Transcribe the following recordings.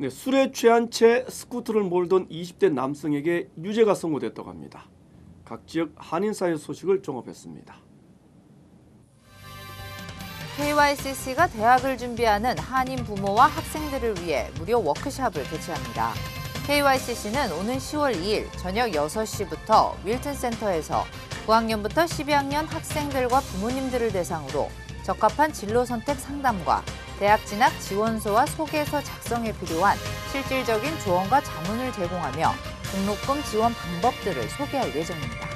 네, 술에 취한 채 스쿠터를 몰던 20대 남성에게 유죄가 선고됐다고 합니다. 각 지역 한인 사회 소식을 종합했습니다. KYCC가 대학을 준비하는 한인 부모와 학생들을 위해 무료 워크숍을 개최합니다. KYCC는 오는 10월 2일 저녁 6시부터 윌튼 센터에서 9학년부터 12학년 학생들과 부모님들을 대상으로 적합한 진로 선택 상담과 대학 진학 지원서와 소개서 작성에 필요한 실질적인 조언과 자문을 제공하며 등록금 지원 방법들을 소개할 예정입니다.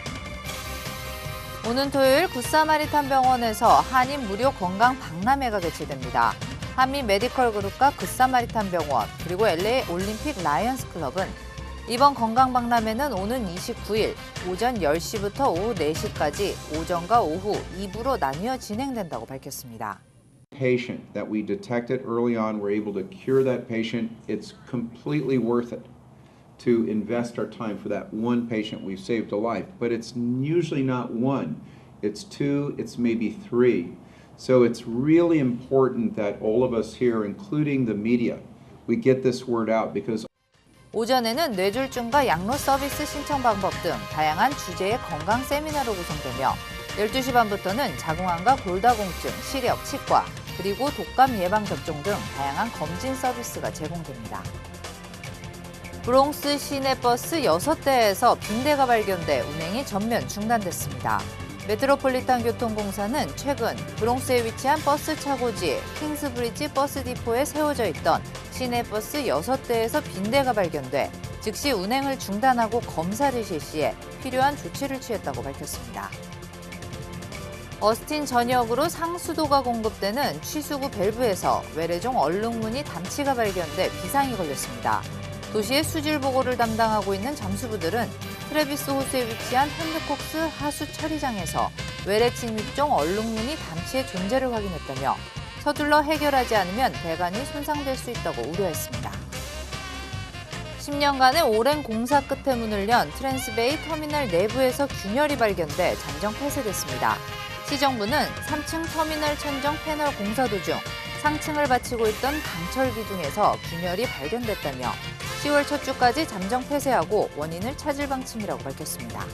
오는 토요일 굿사마리탄 병원에서 한인 무료 건강 박람회가 개최됩니다. 한미 메디컬 그룹과 굿사마리탄 병원 그리고 LA 올림픽 라이언스 클럽은 이번 건강 박람회는 오는 29일 오전 10시부터 오후 4시까지 오전과 오후 2부로 나뉘어 진행된다고 밝혔습니다. patient that we detected early on, we're able to cure that patient, it's completely worth it to invest our time for that one patient. We've saved a life, but it's usually not one, it's two, it's maybe three. So it's really important that all of us here, including the media, we get this word out because 오전에는 뇌졸중과 양로 서비스 신청 방법 등 다양한 주제의 건강 세미나로 구성되며 12시 반부터는 자궁암과 골다공증, 시력, 치과, 그리고 독감 예방 접종 등 다양한 검진 서비스가 제공됩니다. 브롱스 시내버스 6대에서 빈대가 발견돼 운행이 전면 중단됐습니다. 메트로폴리탄 교통공사는 최근 브롱스에 위치한 버스 차고지 킹스브리지 버스 디포에 세워져 있던 시내버스 6대에서 빈대가 발견돼 즉시 운행을 중단하고 검사를 실시해 필요한 조치를 취했다고 밝혔습니다. 어스틴 전역으로 상수도가 공급되는 취수구 밸브에서 외래종 얼룩무늬 담치가 발견돼 비상이 걸렸습니다. 도시의 수질 보고를 담당하고 있는 잠수부들은 트레비스 호수에 위치한 핸드콕스 하수 처리장에서 외래 침입종 얼룩무늬 담치의 존재를 확인했다며 서둘러 해결하지 않으면 배관이 손상될 수 있다고 우려했습니다. 10년간의 오랜 공사 끝에 문을 연 트랜스베이 터미널 내부에서 균열이 발견돼 잠정 폐쇄됐습니다. 시정부는 3층 터미널 천정 패널 공사 도중 상층을 바치고 있던 강철 기둥에서 균열이 발견됐다며 10월 첫 주까지 잠정 폐쇄하고 원인을 찾을 방침이라고 밝혔습니다.